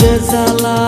যে জ্বালা